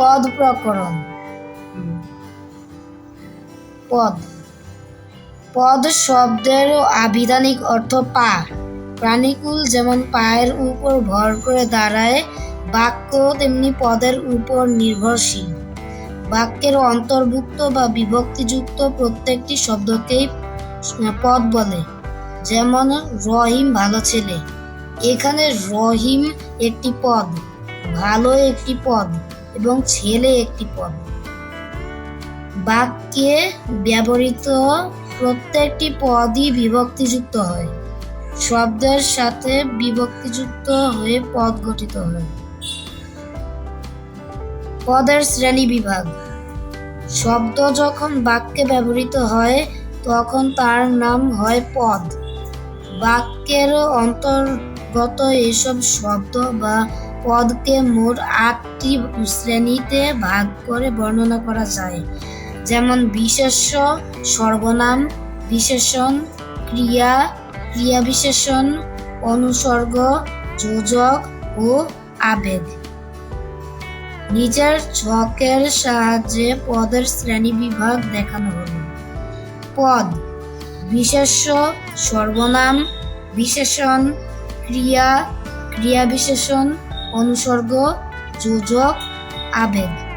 পদ প্রকরণ। পদ। পদ শব্দের আবিধানিক অর্থ পা। প্রাণীকুল যেমন পায়ের উপর ভর করে দাঁড়ায়, বাক্য তেমনি পদের উপর নির্ভরশীল। বাক্যের অন্তর্ভুক্ত বা বিভক্তিযুক্ত প্রত্যেকটি শব্দকেই পদ বলে। যেমন, রহিম ভালো ছেলে। এখানে রহিম একটি পদ, ভালো একটি পদ। এবং ছেলে একটি পদ। বাক্যে ব্যবহৃত প্রত্যেকটি পদই বিভক্তিযুক্ত হয়। শব্দের সাথে বিভক্তিযুক্ত হয়ে পদ গঠিত হয়। পদের শ্রেণি বিভাগ। শব্দ যখন বাক্যে ব্যবহৃত হয়, তখন তার নাম হয় পদ। বাক্যের অন্তর্গত এসব শব্দ বা পদকে মোট আটটি শ্রেণীতে ভাগ করে বর্ণনা করা যায়। যেমন বিশেষ্য, সর্বনাম বিশেষণ, ক্রিয়া ক্রিয়া বিশেষণ অনুসর্গ, যোজক ও আবেগ। নিচের ছকের সাহায্যে পদের শ্রেণি বিভাগ দেখানো হলো। পদ, বিশেষ্য, সর্বনাম বিশেষণ, ক্রিয়া ক্রিয়া বিশেষণ অনুসর্গ যোজক আবেগ।